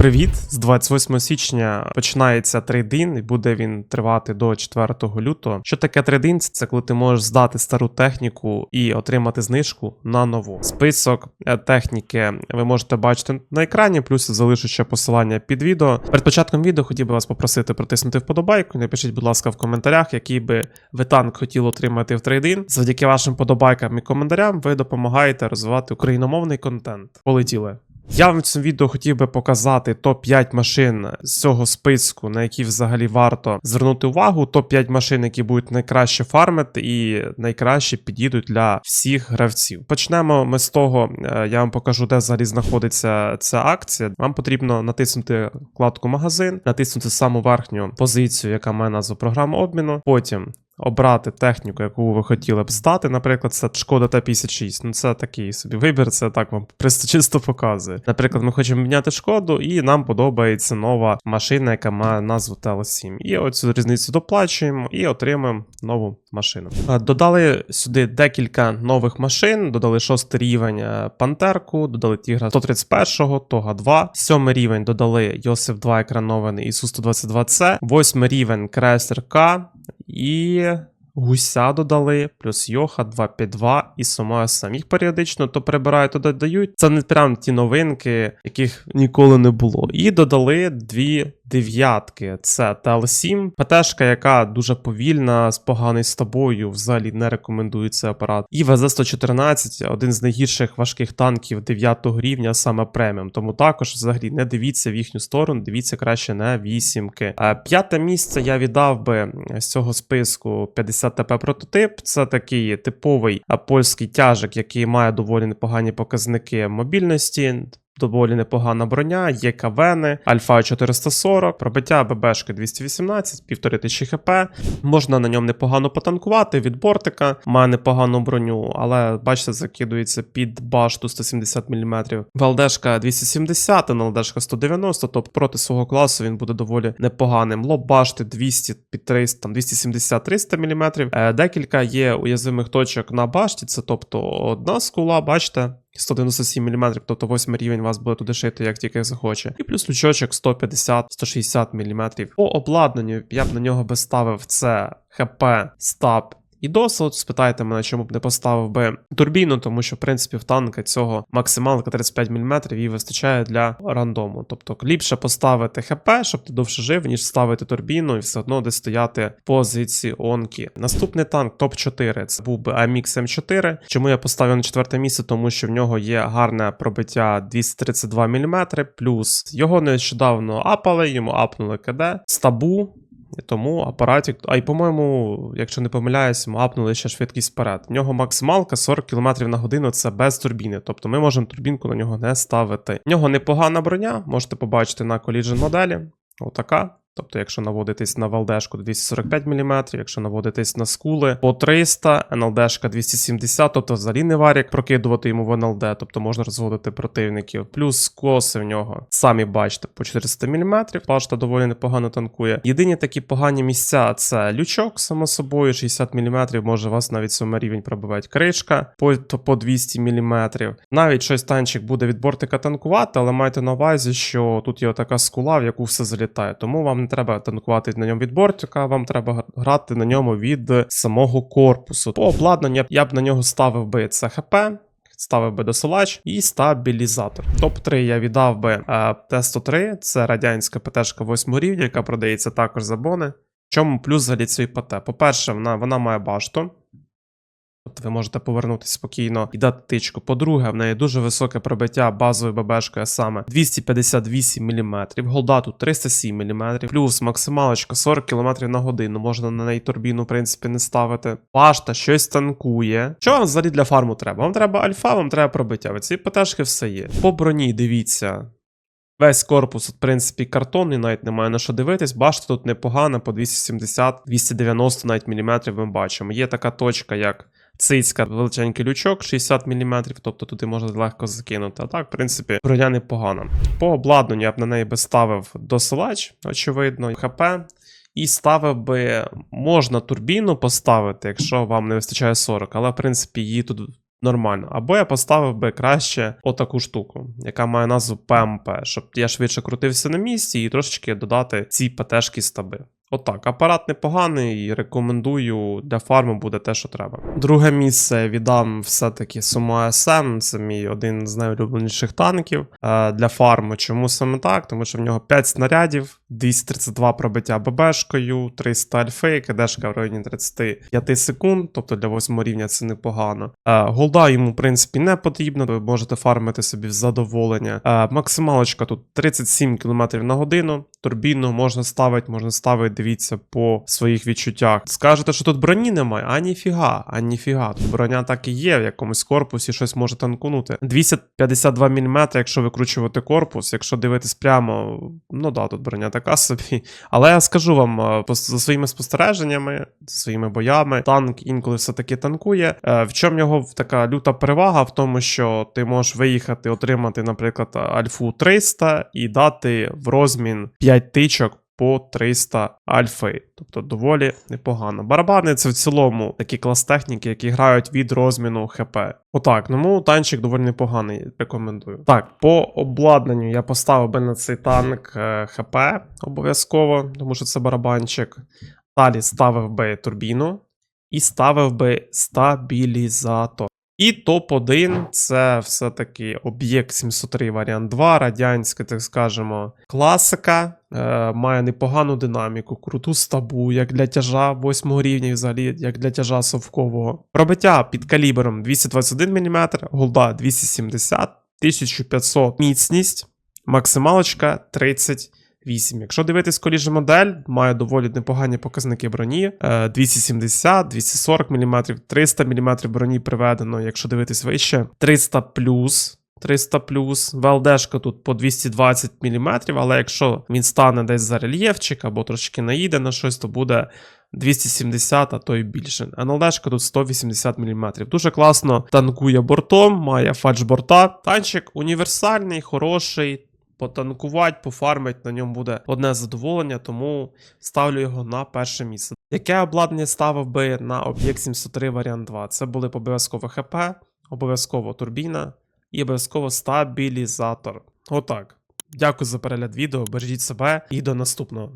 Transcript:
Привіт! З 28 січня починається трейдин, і буде він тривати до 4 лютого. Що таке трейдин? Це коли ти можеш здати стару техніку і отримати знижку на нову. Список е, техніки ви можете бачити на екрані, плюс залишу ще посилання під відео. Перед початком відео хотів би вас попросити протиснути вподобайку. Напишіть, будь ласка, в коментарях, який би ви танк хотіли отримати в трейдин. Завдяки вашим подобайкам і коментарям ви допомагаєте розвивати україномовний контент. Полетіли! Я вам в цьому відео хотів би показати топ-5 машин з цього списку, на які взагалі варто звернути увагу. Топ-5 машин, які будуть найкраще фармити і найкраще підійдуть для всіх гравців. Почнемо ми з того, е, я вам покажу, де взагалі знаходиться ця акція. Вам потрібно натиснути вкладку магазин, натиснути саму верхню позицію, яка має назву програми обміну. Потім обрати техніку, яку ви хотіли б здати. Наприклад, це Шкода Т-56. Ну, це такий собі вибір, це так вам просто чисто показує. Наприклад, ми хочемо міняти шкоду, і нам подобається нова машина, яка має назву TL7. І оцю різницю доплачуємо і отримуємо нову машину. Додали сюди декілька нових машин, додали шостий рівень е, Пантерку, додали Тігра 131-го, Тога 2, сьомий рівень додали Йосиф 2 екранований і Су-122C, восьмий рівень Крейсер К і гуся додали, плюс Йоха 252 і Сомаю самих періодично то прибирають, то додають. Це не прям ті новинки, яких ніколи не було. І додали дві дев'ятки. Це TL7, ПТшка, яка дуже повільна, з поганий з тобою, взагалі не рекомендую цей апарат. І ВЗ-114, один з найгірших важких танків 9 рівня, саме преміум. Тому також взагалі не дивіться в їхню сторону, дивіться краще на вісімки. П'яте місце я віддав би з цього списку 50 ТП прототип. Це такий типовий польський тяжик, який має доволі непогані показники мобільності. Доволі непогана броня, є кавени, альфа 440, пробиття ББшки 218, 1500 хп. Можна на ньому непогано потанкувати від бортика, має непогану броню, але бачите, закидується під башту 170 мм. ВЛДшка 270, НЛДшка 190, тобто проти свого класу він буде доволі непоганим. Лоб башти 200 під 300, там 270-300 мм. Е, Декілька є уязвимих точок на башті, це тобто одна скула, бачите. 197 мм, тобто 8 рівень вас буде туди шити, як тільки захоче. І плюс лючочок 150-160 мм. По обладнанню я б на нього би ставив це ХП, стаб і досвід. Спитайте мене, чому б не поставив би турбіну, тому що, в принципі, в танка цього максималка 35 мм їй вистачає для рандому. Тобто ліпше поставити ХП, щоб ти довше жив, ніж ставити турбіну і все одно десь стояти позиціонки. Наступний танк топ-4 це був би AMX M4. Чому я поставив на четверте місце? Тому що в нього є гарне пробиття 232 мм, плюс його нещодавно апали, йому апнули КД, стабу. Тому апаратик. А й, по-моєму, якщо не помиляюсь, апнули ще швидкість вперед. В нього максималка 40 км на годину це без турбіни. Тобто ми можемо турбінку на нього не ставити. В нього непогана броня, можете побачити на коліджен моделі. Отака. Тобто, якщо наводитись на ВЛДшку 245 мм, якщо наводитись на скули по 300, НЛДшка 270, тобто взагалі не варік прокидувати йому в НЛД, тобто можна розводити противників. Плюс коси в нього, самі бачите, по 400 мм, пашта доволі непогано танкує. Єдині такі погані місця це лючок, само собою, 60 мм, може вас навіть 7 рівень пробивати кришка по, по 200 мм. Навіть щось танчик буде від бортика танкувати, але майте на увазі, що тут є така скула, в яку все залітає. Тому вам не треба танкувати на ньому від бортика, вам треба грати на ньому від самого корпусу. По обладнанню я б на нього ставив би це ХП. Ставив би досилач і стабілізатор. Топ-3 я віддав би е, Т-103, це радянська ПТ-шка 8 рівня, яка продається також за бони. В чому плюс взагалі цієї ПТ? По-перше, вона, вона має башту. Тобто ви можете повернутися спокійно і дати тичку. По-друге, в неї дуже високе пробиття базовою ББшкою, саме 258 мм, голда тут 307 мм, плюс максималочка 40 км на годину. Можна на неї турбіну, в принципі, не ставити. Пашта щось танкує. Що вам взагалі для фарму треба? Вам треба альфа, вам треба пробиття. Ви ці ПТшки все є. По броні, дивіться. Весь корпус, в принципі, картонний, навіть немає на що дивитись. Башта тут непогана, по 270-290 навіть міліметрів ми бачимо. Є така точка, як цицька, величенький лючок, 60 мм, тобто туди можна легко закинути. А так, в принципі, броня непогана. По обладнанню я б на неї би ставив досилач, очевидно, ХП. І ставив би, можна турбіну поставити, якщо вам не вистачає 40, але в принципі її тут нормально. Або я поставив би краще отаку штуку, яка має назву ПМП, щоб я швидше крутився на місці і трошечки додати ці ПТшки стаби. Отак, апарат непоганий, рекомендую для фарму буде те, що треба. Друге місце віддам все-таки Сумо СМ. Це мій один з найулюбленіших танків е, для фарму. Чому саме так? Тому що в нього 5 снарядів, 232 пробиття ББшкою, 300 альфи, КДшка в районі 35 секунд, тобто для 8 рівня це непогано. Е, голда йому, в принципі, не потрібно, ви можете фармити собі в задоволення. Е, максималочка тут 37 км на годину. Турбіну можна ставити, можна ставити, дивіться по своїх відчуттях. Скажете, що тут броні немає, а ніфіга, а ніфіга. Тут броня так і є, в якомусь корпусі щось може танкунути. 252 мм, якщо викручувати корпус, якщо дивитись прямо, ну да, тут броня така собі. Але я скажу вам, е, за своїми спостереженнями, за своїми боями, танк інколи все-таки танкує. Е, В чому його така люта перевага? В тому, що ти можеш виїхати, отримати, наприклад, альфу 300 і дати в розмін 5 тичок. По 300 альфи, тобто доволі непогано. Барабани це в цілому такі клас техніки, які грають від розміну ХП. Отак, тому танчик доволі непоганий, рекомендую. Так, по обладнанню я поставив би на цей танк е, ХП обов'язково, тому що це барабанчик. Далі ставив би турбіну і ставив би стабілізатор. І топ-1 це все-таки об'єкт 703 варіант 2, радянська, так скажемо, класика. Е, має непогану динаміку, круту стабу, як для тяжа 8 рівня, взагалі як для тяжа совкового. Пробиття під калібром 221 мм, голда 270, 1500 міцність, максималочка 30 8. Якщо дивитись коліжі модель, має доволі непогані показники броні. Е, 270, 240 мм, 300 мм броні приведено, якщо дивитись вище. 300 плюс. 300 плюс. ВЛДшка тут по 220 мм, але якщо він стане десь за рельєфчик або трошки наїде на щось, то буде 270, а то й більше. НЛДшка тут 180 мм. Дуже класно танкує бортом, має фальш борта. Танчик універсальний, хороший. Потанкувати, пофармить на ньому буде одне задоволення, тому ставлю його на перше місце. Яке обладнання ставив би на об'єкт 703 варіант 2? Це були б обов'язково ХП, обов'язково турбіна і обов'язково стабілізатор. Отак. Дякую за перегляд відео, бережіть себе і до наступного.